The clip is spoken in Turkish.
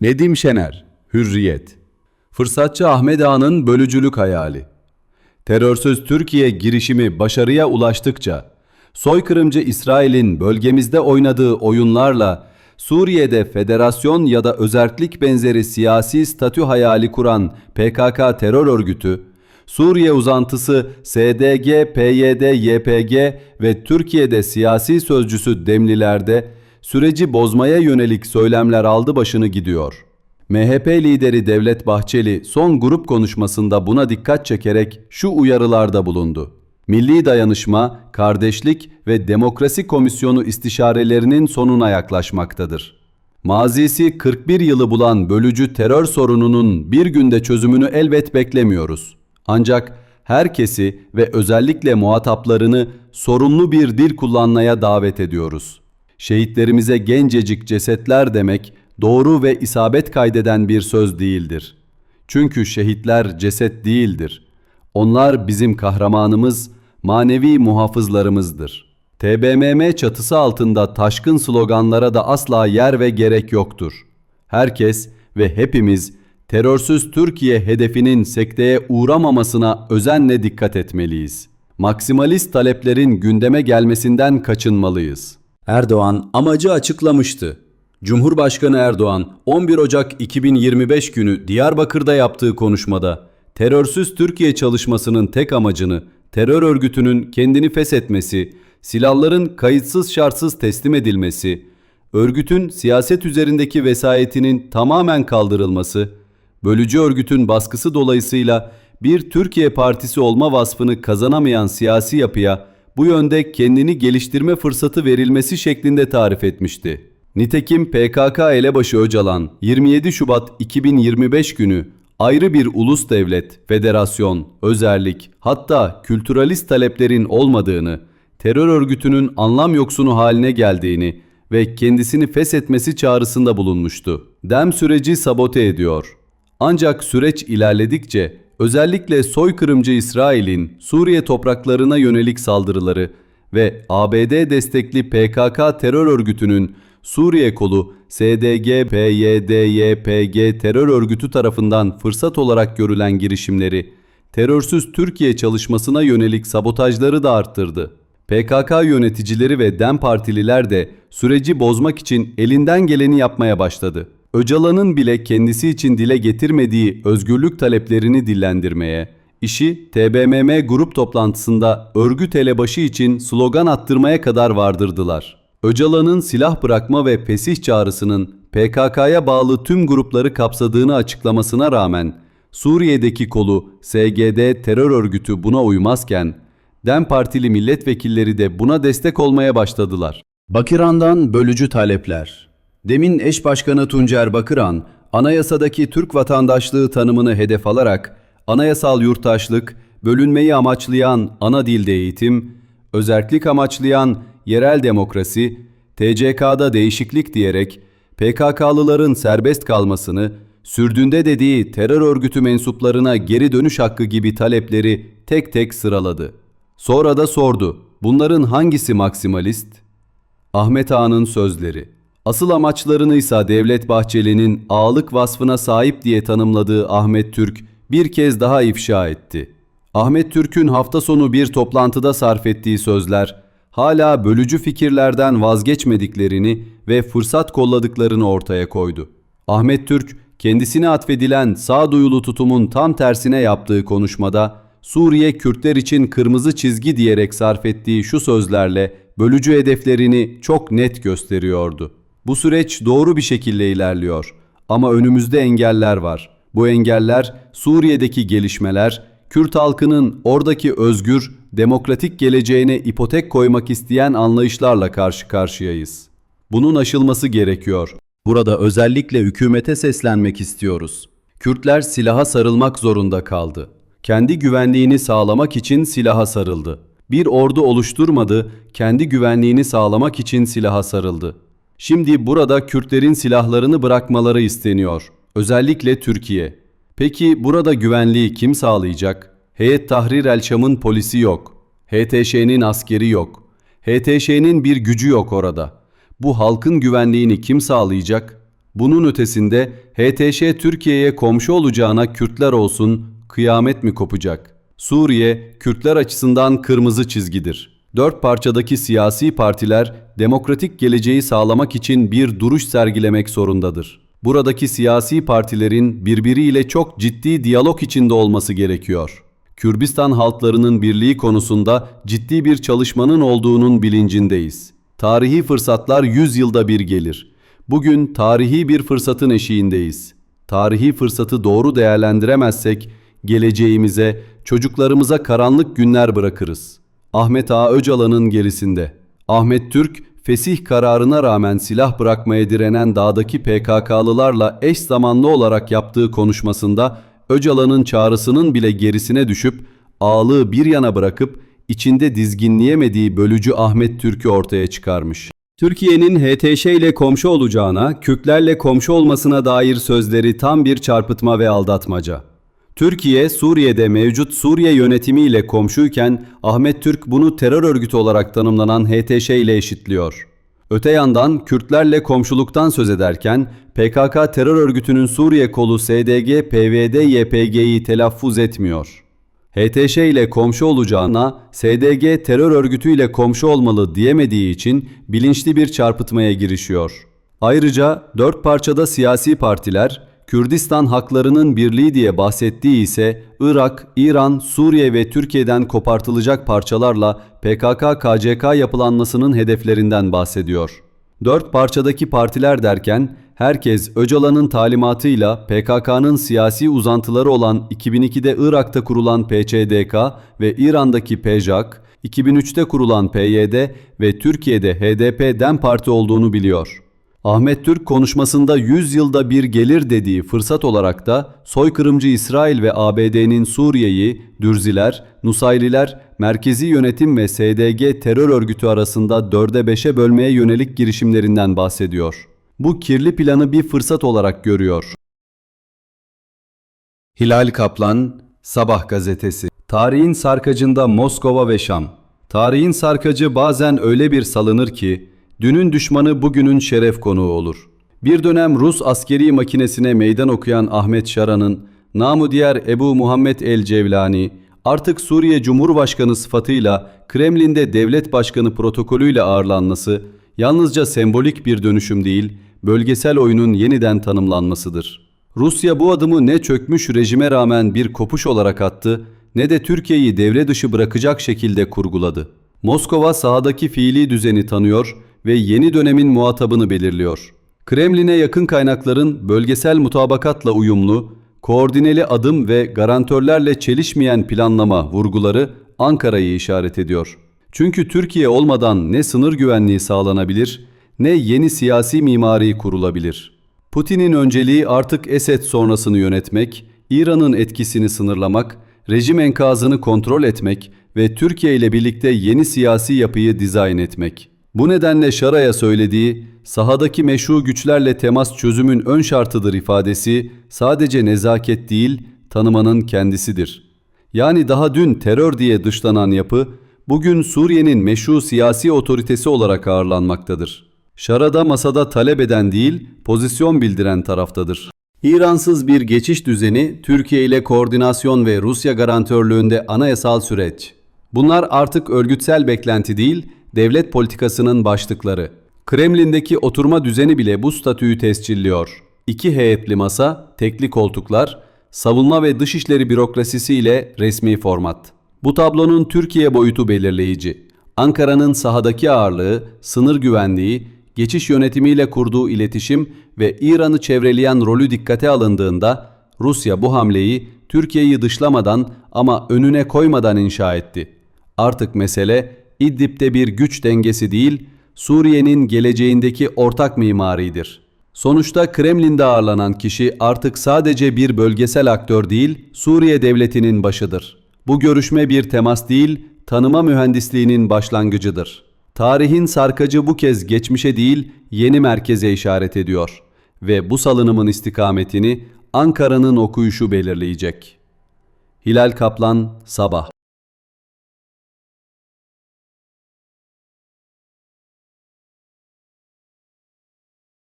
Nedim Şener, Hürriyet. Fırsatçı Ahmet Ağa'nın bölücülük hayali. Terörsüz Türkiye girişimi başarıya ulaştıkça, soykırımcı İsrail'in bölgemizde oynadığı oyunlarla Suriye'de federasyon ya da özerklik benzeri siyasi statü hayali kuran PKK terör örgütü, Suriye uzantısı SDG, PYD, YPG ve Türkiye'de siyasi sözcüsü Demliler'de süreci bozmaya yönelik söylemler aldı başını gidiyor. MHP lideri Devlet Bahçeli son grup konuşmasında buna dikkat çekerek şu uyarılarda bulundu. Milli Dayanışma, Kardeşlik ve Demokrasi Komisyonu istişarelerinin sonuna yaklaşmaktadır. Mazisi 41 yılı bulan bölücü terör sorununun bir günde çözümünü elbet beklemiyoruz. Ancak herkesi ve özellikle muhataplarını sorumlu bir dil kullanmaya davet ediyoruz. Şehitlerimize gencecik cesetler demek doğru ve isabet kaydeden bir söz değildir. Çünkü şehitler ceset değildir. Onlar bizim kahramanımız, manevi muhafızlarımızdır. TBMM çatısı altında taşkın sloganlara da asla yer ve gerek yoktur. Herkes ve hepimiz terörsüz Türkiye hedefinin sekteye uğramamasına özenle dikkat etmeliyiz. Maksimalist taleplerin gündeme gelmesinden kaçınmalıyız. Erdoğan amacı açıklamıştı. Cumhurbaşkanı Erdoğan 11 Ocak 2025 günü Diyarbakır'da yaptığı konuşmada terörsüz Türkiye çalışmasının tek amacını terör örgütünün kendini feshetmesi, silahların kayıtsız şartsız teslim edilmesi, örgütün siyaset üzerindeki vesayetinin tamamen kaldırılması, bölücü örgütün baskısı dolayısıyla bir Türkiye partisi olma vasfını kazanamayan siyasi yapıya bu yönde kendini geliştirme fırsatı verilmesi şeklinde tarif etmişti. Nitekim PKK elebaşı Öcalan 27 Şubat 2025 günü ayrı bir ulus devlet, federasyon, özerlik hatta kültüralist taleplerin olmadığını, terör örgütünün anlam yoksunu haline geldiğini ve kendisini feshetmesi çağrısında bulunmuştu. Dem süreci sabote ediyor. Ancak süreç ilerledikçe özellikle soykırımcı İsrail'in Suriye topraklarına yönelik saldırıları ve ABD destekli PKK terör örgütünün Suriye kolu SDG, PYD, YPG terör örgütü tarafından fırsat olarak görülen girişimleri, terörsüz Türkiye çalışmasına yönelik sabotajları da arttırdı. PKK yöneticileri ve DEM partililer de süreci bozmak için elinden geleni yapmaya başladı. Öcalan'ın bile kendisi için dile getirmediği özgürlük taleplerini dillendirmeye, işi TBMM grup toplantısında örgüt elebaşı için slogan attırmaya kadar vardırdılar. Öcalan'ın silah bırakma ve pesih çağrısının PKK'ya bağlı tüm grupları kapsadığını açıklamasına rağmen Suriye'deki kolu SGD terör örgütü buna uymazken DEM Partili milletvekilleri de buna destek olmaya başladılar. Bakıran'dan bölücü talepler. Demin eş başkanı Tuncer Bakıran, anayasadaki Türk vatandaşlığı tanımını hedef alarak anayasal yurttaşlık, bölünmeyi amaçlayan ana dilde eğitim, özerklik amaçlayan yerel demokrasi, TCK'da değişiklik diyerek PKK'lıların serbest kalmasını, sürdüğünde dediği terör örgütü mensuplarına geri dönüş hakkı gibi talepleri tek tek sıraladı. Sonra da sordu, bunların hangisi maksimalist? Ahmet Ağa'nın sözleri. Asıl amaçlarını ise Devlet Bahçeli'nin ağalık vasfına sahip diye tanımladığı Ahmet Türk bir kez daha ifşa etti. Ahmet Türk'ün hafta sonu bir toplantıda sarf ettiği sözler hala bölücü fikirlerden vazgeçmediklerini ve fırsat kolladıklarını ortaya koydu. Ahmet Türk kendisine atfedilen sağduyulu tutumun tam tersine yaptığı konuşmada Suriye Kürtler için kırmızı çizgi diyerek sarf ettiği şu sözlerle bölücü hedeflerini çok net gösteriyordu. Bu süreç doğru bir şekilde ilerliyor ama önümüzde engeller var. Bu engeller Suriye'deki gelişmeler, Kürt halkının oradaki özgür, demokratik geleceğine ipotek koymak isteyen anlayışlarla karşı karşıyayız. Bunun aşılması gerekiyor. Burada özellikle hükümete seslenmek istiyoruz. Kürtler silaha sarılmak zorunda kaldı. Kendi güvenliğini sağlamak için silaha sarıldı. Bir ordu oluşturmadı, kendi güvenliğini sağlamak için silaha sarıldı. Şimdi burada Kürtlerin silahlarını bırakmaları isteniyor. Özellikle Türkiye. Peki burada güvenliği kim sağlayacak? Heyet Tahrir el polisi yok. HTŞ'nin askeri yok. HTŞ'nin bir gücü yok orada. Bu halkın güvenliğini kim sağlayacak? Bunun ötesinde HTŞ Türkiye'ye komşu olacağına Kürtler olsun, kıyamet mi kopacak? Suriye, Kürtler açısından kırmızı çizgidir. Dört parçadaki siyasi partiler demokratik geleceği sağlamak için bir duruş sergilemek zorundadır. Buradaki siyasi partilerin birbiriyle çok ciddi diyalog içinde olması gerekiyor. Kürdistan halklarının birliği konusunda ciddi bir çalışmanın olduğunun bilincindeyiz. Tarihi fırsatlar 100 yılda bir gelir. Bugün tarihi bir fırsatın eşiğindeyiz. Tarihi fırsatı doğru değerlendiremezsek geleceğimize, çocuklarımıza karanlık günler bırakırız. Ahmet Ağa Öcalan'ın gerisinde. Ahmet Türk, fesih kararına rağmen silah bırakmaya direnen dağdaki PKK'lılarla eş zamanlı olarak yaptığı konuşmasında Öcalan'ın çağrısının bile gerisine düşüp ağlığı bir yana bırakıp içinde dizginleyemediği bölücü Ahmet Türk'ü ortaya çıkarmış. Türkiye'nin HTŞ ile komşu olacağına, Kürtlerle komşu olmasına dair sözleri tam bir çarpıtma ve aldatmaca. Türkiye, Suriye'de mevcut Suriye yönetimiyle komşuyken Ahmet Türk bunu terör örgütü olarak tanımlanan HTŞ ile eşitliyor. Öte yandan Kürtlerle komşuluktan söz ederken PKK terör örgütünün Suriye kolu SDG PVD YPG'yi telaffuz etmiyor. HTŞ ile komşu olacağına SDG terör örgütüyle komşu olmalı diyemediği için bilinçli bir çarpıtmaya girişiyor. Ayrıca dört parçada siyasi partiler Kürdistan haklarının birliği diye bahsettiği ise Irak, İran, Suriye ve Türkiye'den kopartılacak parçalarla PKK-KCK yapılanmasının hedeflerinden bahsediyor. Dört parçadaki partiler derken herkes Öcalan'ın talimatıyla PKK'nın siyasi uzantıları olan 2002'de Irak'ta kurulan PÇDK ve İran'daki PJAK, 2003'te kurulan PYD ve Türkiye'de HDP DEM Parti olduğunu biliyor. Ahmet Türk konuşmasında 100 yılda bir gelir dediği fırsat olarak da soykırımcı İsrail ve ABD'nin Suriye'yi Dürziler, Nusayriler, Merkezi Yönetim ve SDG terör örgütü arasında 4'e 5'e bölmeye yönelik girişimlerinden bahsediyor. Bu kirli planı bir fırsat olarak görüyor. Hilal Kaplan, Sabah gazetesi. Tarihin sarkacında Moskova ve Şam. Tarihin sarkacı bazen öyle bir salınır ki Dünün düşmanı bugünün şeref konuğu olur. Bir dönem Rus askeri makinesine meydan okuyan Ahmet Şaran'ın, namı diğer Ebu Muhammed el Cevlani, artık Suriye Cumhurbaşkanı sıfatıyla Kremlin'de devlet başkanı protokolüyle ağırlanması, yalnızca sembolik bir dönüşüm değil, bölgesel oyunun yeniden tanımlanmasıdır. Rusya bu adımı ne çökmüş rejime rağmen bir kopuş olarak attı, ne de Türkiye'yi devre dışı bırakacak şekilde kurguladı. Moskova sahadaki fiili düzeni tanıyor ve yeni dönemin muhatabını belirliyor. Kremlin'e yakın kaynakların bölgesel mutabakatla uyumlu, koordineli adım ve garantörlerle çelişmeyen planlama vurguları Ankara'yı işaret ediyor. Çünkü Türkiye olmadan ne sınır güvenliği sağlanabilir ne yeni siyasi mimari kurulabilir. Putin'in önceliği artık Esed sonrasını yönetmek, İran'ın etkisini sınırlamak, rejim enkazını kontrol etmek ve Türkiye ile birlikte yeni siyasi yapıyı dizayn etmek. Bu nedenle Şara'ya söylediği sahadaki meşru güçlerle temas çözümün ön şartıdır ifadesi sadece nezaket değil tanımanın kendisidir. Yani daha dün terör diye dışlanan yapı bugün Suriye'nin meşru siyasi otoritesi olarak ağırlanmaktadır. Şara'da masada talep eden değil pozisyon bildiren taraftadır. İransız bir geçiş düzeni, Türkiye ile koordinasyon ve Rusya garantörlüğünde anayasal süreç. Bunlar artık örgütsel beklenti değil, devlet politikasının başlıkları. Kremlin'deki oturma düzeni bile bu statüyü tescilliyor. İki heyetli masa, tekli koltuklar, savunma ve dışişleri bürokrasisi ile resmi format. Bu tablonun Türkiye boyutu belirleyici. Ankara'nın sahadaki ağırlığı, sınır güvenliği, geçiş yönetimiyle kurduğu iletişim ve İran'ı çevreleyen rolü dikkate alındığında Rusya bu hamleyi Türkiye'yi dışlamadan ama önüne koymadan inşa etti. Artık mesele İdlib'de bir güç dengesi değil, Suriye'nin geleceğindeki ortak mimaridir. Sonuçta Kremlin'de ağırlanan kişi artık sadece bir bölgesel aktör değil, Suriye devletinin başıdır. Bu görüşme bir temas değil, tanıma mühendisliğinin başlangıcıdır. Tarihin sarkacı bu kez geçmişe değil, yeni merkeze işaret ediyor ve bu salınımın istikametini Ankara'nın okuyuşu belirleyecek. Hilal Kaplan, Sabah